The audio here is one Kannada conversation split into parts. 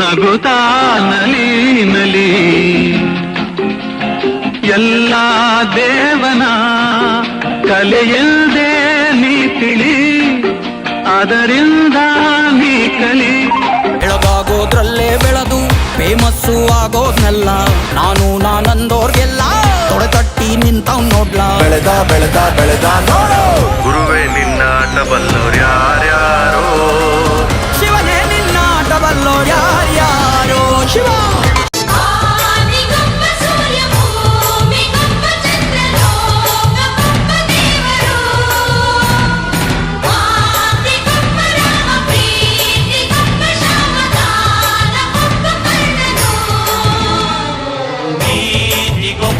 ನಗುತ್ತಾ ನಲಿ ನಲಿ. ಎಲ್ಲ ದೇವನ ಕಲೆಯಲ್ದೆ ನೀ ತಿಳಿ ಅದರಿಂದ ನೀ ಕಲಿ ಬೆಳಗಾಗೋದ್ರಲ್ಲೇ ಬೆಳೆದು ಫೇಮಸ್ಸು ಆಗೋದ್ನೆಲ್ಲ ನಾನು ನಾನಂದೋರ್ಗೆಲ್ಲ ತೊಡೆ ತಟ್ಟಿ ನಿಂತವ್ ನೋಡ್ಲಾ ಬೆಳೆದ ಬೆಳೆದ ಬೆಳೆದ ನೋಡು. ಗುರುವೇ ನಿನ್ನಾಟ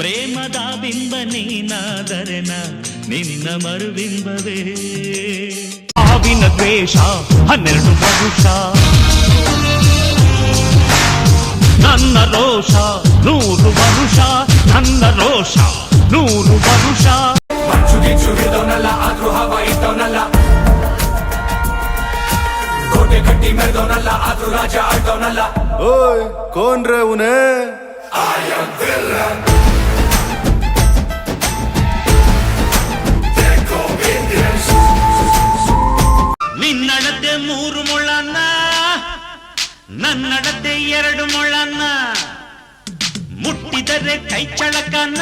ಪ್ರೇಮದ ಬಿಂಬ ನೀನಾದರೆನ ನಿನ್ನ ಮರುಬಿಂಬವೇ ಸಾವಿನ ದ್ವೇಷ ಹನ್ನೆರಡು ಮನುಷ ನನ್ನ ರೋಷ ನೂರು ವರುಷ ನನ್ನ ರೋಷ ನೂರು ವರುಷ ಚುಗಿದವನಲ್ಲ ಆದ್ರೂ ಹವ ಇದ್ದವನಲ್ಲ ಕೋಟೆ ಕಟ್ಟಿ ಮೆರೆದವನಲ್ಲ ಆದ್ರೂ ರಾಜ ಆಡ್ದವನಲ್ಲ ಓಯ್ ಕೋನ್ ರೇ ಉನೇ ಮೂರು ಮುಳ್ಳನ್ನ ನನ್ನಡತೆ ಎರಡು ಮುಳ್ಳನ್ನ ಮುಟ್ಟಿದರೆ ಕೈ ಚಳಕನ್ನ.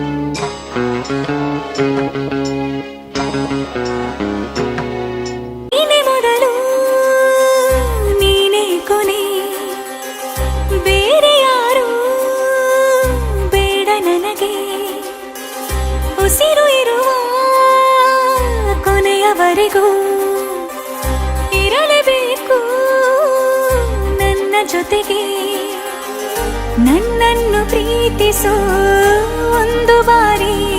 ಉಸಿರು ಇರುವ ಕೊನೆಯವರೆಗೂ ಇರಲೇಬೇಕು ನನ್ನ ಜೊತೆಗೆ. ನನ್ನನ್ನು ಪ್ರೀತಿಸೋ ಒಂದು ಬಾರಿ.